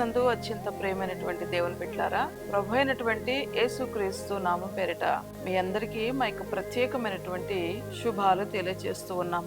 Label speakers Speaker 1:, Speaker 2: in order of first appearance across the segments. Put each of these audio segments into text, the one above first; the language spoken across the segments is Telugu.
Speaker 1: నందు అత్యంత ప్రేమైనటువంటి దేవుని బిడ్డలారా ప్రభు అయినటువంటి యేసుక్రీస్తు నామ పేరిట మీ అందరికీ మా యొక్క ప్రత్యేకమైనటువంటి శుభాలు తెలియజేస్తూ ఉన్నాం.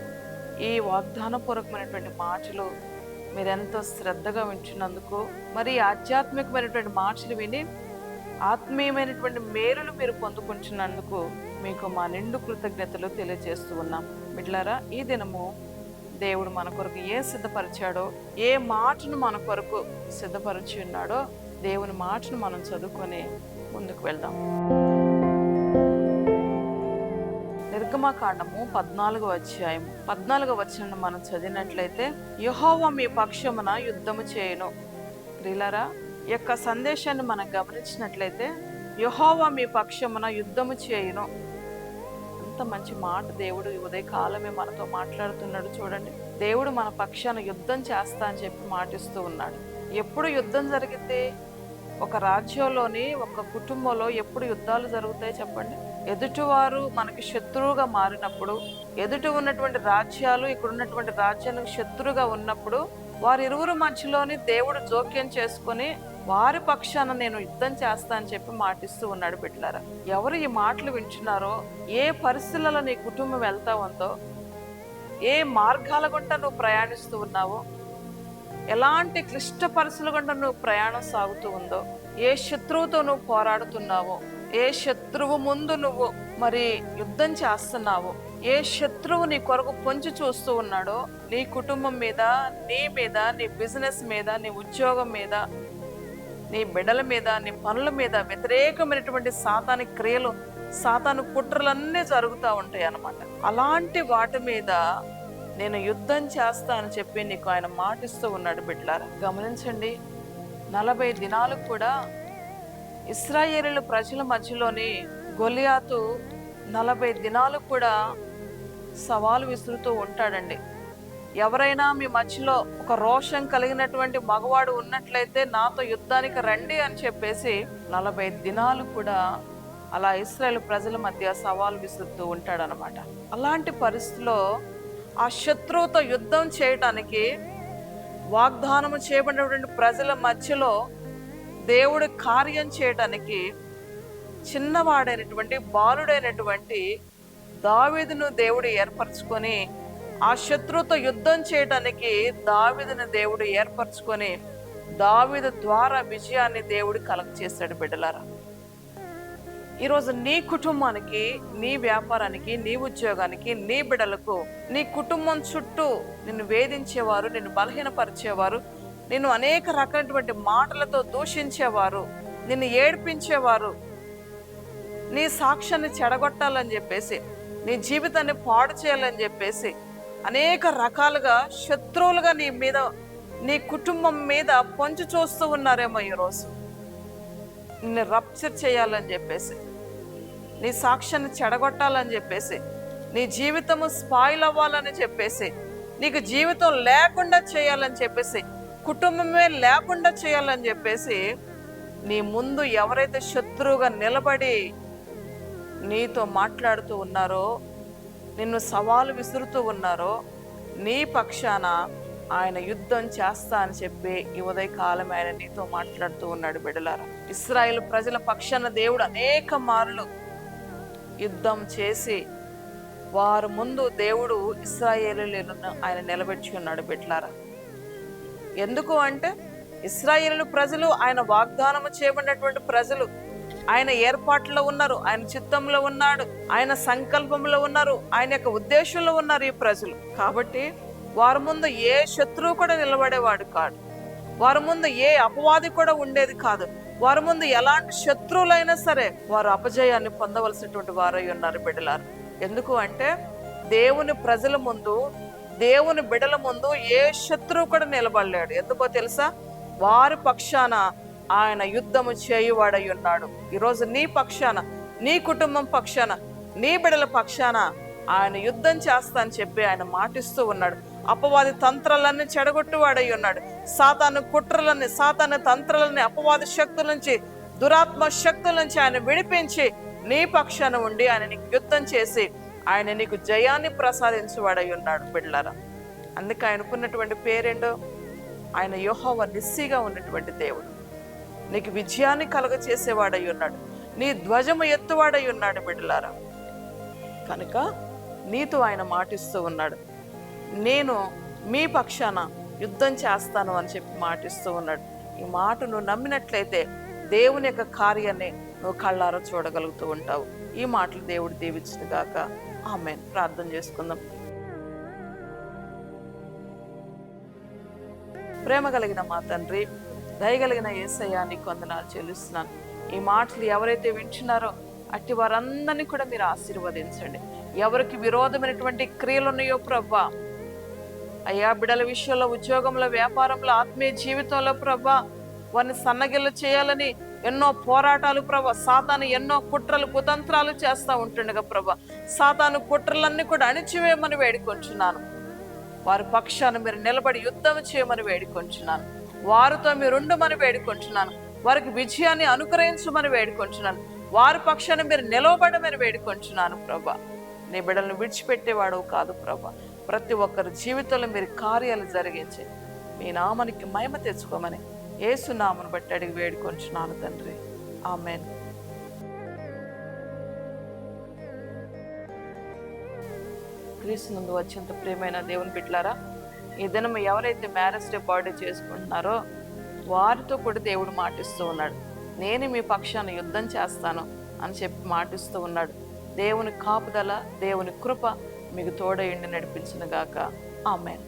Speaker 1: ఈ వాగ్దానపూర్వకమైనటువంటి మాటలు మీరెంతో శ్రద్ధగా వింటున్నందుకు మరి ఆధ్యాత్మికమైనటువంటి మాటలు విని ఆత్మీయమైనటువంటి మేలులు మీరు పొందుకుంటున్నందుకు మీకు మా నిండు కృతజ్ఞతలు తెలియజేస్తూ ఉన్నాం. మిట్లారా ఈ దినము దేవుడు మన కొరకు ఏ సిద్ధపరిచాడో ఏ మాటను మన కొరకు సిద్ధపరిచి ఉన్నాడో దేవుని మాటను మనం చదువుకొని ముందుకు వెళ్దాం. నిర్గమకాండము పద్నాలుగో అధ్యాయము. పద్నాలుగో వచనం మనం చదివినట్లయితే యహోవ మీ పక్షమున యుద్ధము చేయను. ప్రిలరా యొక్క సందేశాన్ని మనం గమనించినట్లయితే యహోవ మీ పక్షమున యుద్ధము చేయును. అంత మంచి మాట దేవుడు ఉదయ ఉదయకాలమే మనతో మాట్లాడుతున్నాడు చూడండి. దేవుడు మన పక్షాన యుద్ధం చేస్తా అని చెప్పి మాటిస్తూ ఉన్నాడు. ఎప్పుడు యుద్ధం జరిగితే ఒక రాజ్యంలోని ఒక కుటుంబంలో ఎప్పుడు యుద్ధాలు జరుగుతాయి చెప్పండి? ఎదుటివారు మనకి శత్రువుగా మారినప్పుడు ఎదుటి ఉన్నటువంటి రాజ్యాలు ఇక్కడ ఉన్నటువంటి రాజ్యాలకు శత్రువుగా ఉన్నప్పుడు వారి ఇరువురు మధ్యలోని దేవుడు జోక్యం చేసుకొని వారి పక్షాన నేను యుద్ధం చేస్తా అని చెప్పి మాటిస్తూ ఉన్నాడు బిడ్డలారా. ఎవరు ఈ మాటలు వింటున్నారో ఏ పరిస్థితులలో నీ కుటుంబం వెళ్తా ఉందో ఏ మార్గాల గుండా నువ్వు ప్రయాణిస్తూ ఉన్నావో ఎలాంటి క్లిష్ట పరిస్థితుల గుండా నువ్వు ప్రయాణం సాగుతూ ఉందో ఏ శత్రువుతో నువ్వు పోరాడుతున్నావో ఏ శత్రువు ముందు నువ్వు మరి యుద్ధం చేస్తున్నావో? ఏ శత్రువు నీ కొరకు పొంచి చూస్తూ ఉన్నాడో నీ కుటుంబం మీద నీ మీద నీ బిజినెస్ మీద నీ ఉద్యోగం మీద నీ బిడ్డల మీద నీ పనుల మీద వ్యతిరేకమైనటువంటి సాతాని క్రియలు సాతాను కుట్రలన్నీ జరుగుతూ ఉంటాయి అన్నమాట. అలాంటి వాటి మీద నేను యుద్ధం చేస్తా అని చెప్పి నీకు ఆయన మాటిస్తూ ఉన్నాడు బిడ్లారా గమనించండి నలభై దినాలు కూడా ఇస్రాయేలు ప్రజల మధ్యలోని గొలియాతు నలభై దినాలు కూడా సవాలు విసురుతూ ఉంటాడండి. ఎవరైనా మీ మధ్యలో ఒక రోషం కలిగినటువంటి మగవాడు ఉన్నట్లయితే నాతో యుద్ధానికి రండి అని చెప్పేసి నలభై దినాలు కూడా అలా ఇస్రాయేల్ ప్రజల మధ్య సవాలు విసురుతూ ఉంటాడనమాట. అలాంటి పరిస్థితిలో ఆ శత్రువుతో యుద్ధం చేయటానికి వాగ్దానము చేయబడినటువంటి ప్రజల మధ్యలో దేవుడు కార్యం చేయటానికి చిన్నవాడైనటువంటి బాలుడైనటువంటి దావీదును దేవుడు ఏర్పరచుకొని ఆ శత్రువుతో యుద్ధం చేయటానికి దావీదును దేవుడు ఏర్పరచుకొని దావీదు ద్వారా విజయాన్ని దేవుడు కలెక్ట్ చేశాడు బిడ్డలారా. ఈరోజు నీ కుటుంబానికి నీ వ్యాపారానికి నీ ఉద్యోగానికి నీ బిడ్డలకు నీ కుటుంబం చుట్టూ నిన్ను వేధించేవారు నిన్ను బలహీనపరిచేవారు నిన్ను అనేక రకమైనటువంటి మాటలతో దూషించేవారు నిన్ను ఏడ్పించేవారు. నీ సాక్ష్యాన్ని చెడగొట్టాలని చెప్పేసి నీ జీవితాన్ని పాడు చేయాలని చెప్పేసి అనేక రకాలుగా శత్రువులుగా నీ మీద నీ కుటుంబం మీద పొంచి చూస్తూ ఉన్నారేమో ఈరోజు. నిన్ను రప్చర్ చేయాలని చెప్పేసి నీ సాక్ష్యాన్ని చెడగొట్టాలని చెప్పేసి నీ జీవితము స్పాయిల్ అవ్వాలని చెప్పేసి నీకు జీవితం లేకుండా చేయాలని చెప్పేసి కుటుంబమే లేకుండా చేయాలని చెప్పేసి నీ ముందు ఎవరైతే శత్రువుగా నిలబడి నీతో మాట్లాడుతూ ఉన్నారో నిన్ను సవాలు విసురుతూ ఉన్నారో నీ పక్షాన ఆయన యుద్ధం చేస్తా అని చెప్పి ఈ ఉదయకాలం ఆయన నీతో మాట్లాడుతూ ఉన్నాడు బిడలారా. ఇస్రాయేల్ ప్రజల పక్షాన దేవుడు అనేక మార్లు యుద్ధం చేసి వారు ముందు దేవుడు ఇస్రాయేలీలను ఆయన నిలబెట్టి ఉన్నాడు బిడ్లారా ఎందుకు అంటే ఇస్రాయేలు ప్రజలు ఆయన వాగ్దానము చేయబడినటువంటి ప్రజలు. ఆయన ఏర్పాట్లో ఉన్నారు ఆయన చిత్తంలో ఉన్నాడు ఆయన సంకల్పంలో ఉన్నారు ఆయన యొక్క ఉద్దేశంలో ఉన్నారు ఈ ప్రజలు. కాబట్టి వారి ముందు ఏ శత్రువు కూడా నిలబడేవాడు కాదు వారి ముందు ఏ అపవాది కూడా ఉండేది కాదు. వారి ముందు ఎలాంటి శత్రువులైనా సరే వారు అపజయాన్ని పొందవలసినటువంటి వారై ఉన్నారు బిడ్డలారు. ఎందుకు అంటే దేవుని ప్రజల ముందు దేవుని బిడల ముందు ఏ శత్రువు కూడా నిలబడలేడు. ఎందుకో తెలుసా? వారి పక్షాన ఆయన యుద్ధము చేయువాడై ఉన్నాడు. ఈరోజు నీ పక్షాన నీ కుటుంబం పక్షాన నీ బిడల పక్షాన ఆయన యుద్ధం చేస్తా అని చెప్పి ఆయన మాటిస్తూ ఉన్నాడు. అపవాది తంత్రాలన్నీ చెడగొట్టువాడై ఉన్నాడు. సాతాను కుట్రలన్నీ సాతాను తంత్రాలని అపవాది శక్తుల నుంచి దురాత్మ శక్తుల నుంచి ఆయన విడిపించి నీ పక్షాన ఉండి ఆయన నీకు యుద్ధం చేసి ఆయన నీకు జయాన్ని ప్రసాదించువాడై ఉన్నాడు బిడ్డలారా. అందుకే ఆయనకున్నటువంటి పేరేంటో? ఆయన యోహోవ నిస్సిగా ఉన్నటువంటి దేవుడు. నీకు విజయాన్ని కలుగ చేసేవాడై ఉన్నాడు. నీ ధ్వజము ఎత్తువాడై ఉన్నాడు బిడ్డలారా. కనుక నీతో ఆయన మాటిస్తూ ఉన్నాడు. నేను మీ పక్షాన యుద్ధం చేస్తాను అని చెప్పి మాటిస్తూ ఉన్నాడు. ఈ మాట నువ్వు నమ్మినట్లయితే దేవుని యొక్క కార్యాన్ని నువ్వు కళ్ళారా చూడగలుగుతూ ఉంటావు. ఈ మాటలు దేవుడు దీవించిన గాక. ఆమె ప్రార్థన చేసుకుందాం. ప్రేమ కలిగిన మా తండ్రి దయగలిగిన ఏసయ్యా నీకు వందనాలు చెల్లిస్తున్నాను. ఈ మాటలు ఎవరైతే వింటున్నారో అట్టి వారందరినీ కూడా మీరు ఆశీర్వదించండి. ఎవరికి విరోధమైనటువంటి క్రియలు ఉన్నాయో ప్రభా అయ్యా బిడల విషయంలో ఉద్యోగంలో వ్యాపారంలో ఆత్మీయ జీవితంలో ప్రభా వారిని సన్నగిల్లు చేయాలని ఎన్నో పోరాటాలు ప్రభా. సాతాను ఎన్నో కుట్రలు కుతంత్రాలు చేస్తూ ఉంటుండగా ప్రభా. సాతాను కుట్రలన్నీ కూడా అణిచివేయమని వేడుకొంచున్నాను. వారి పక్షాన మీరు నిలబడి యుద్ధం చేయమని వేడుకొంచున్నాను. వారితో మీరు ఉండమని వేడుకొంచున్నాను. వారికి విజయాన్ని అనుగ్రహించమని వేడుకొంచున్నాను. వారి పక్షాన మీరు నిలవబడమని వేడుకొంచున్నాను ప్రభా. నీ బిడ్డలను విడిచిపెట్టేవాడు కాదు ప్రభా. ప్రతి ఒక్కరి జీవితంలో మీరు కార్యాలు జరిగించి మీ నామానికి మహిమ తెచ్చుకోమని ఏసునామను బట్టి అడిగి వేడుకొంచున్నాను తండ్రి. ఆమెన్. క్రీస్తునందు వచ్చేంత ప్రియమైన దేవుని బిడ్డలారా ఈ దినం ఎవరైతే మ్యారేజ్ డే బర్త్డే చేసుకుంటున్నారో వారితో కూడా దేవుడు మాటిస్తూ ఉన్నాడు. నేను మీ పక్షాన యుద్ధం చేస్తాను అని చెప్పి మాటిస్తూ ఉన్నాడు. దేవుని కాపుదల దేవుని కృప మీకు తోడయుండి నడిపించిన గాక. ఆమెన్.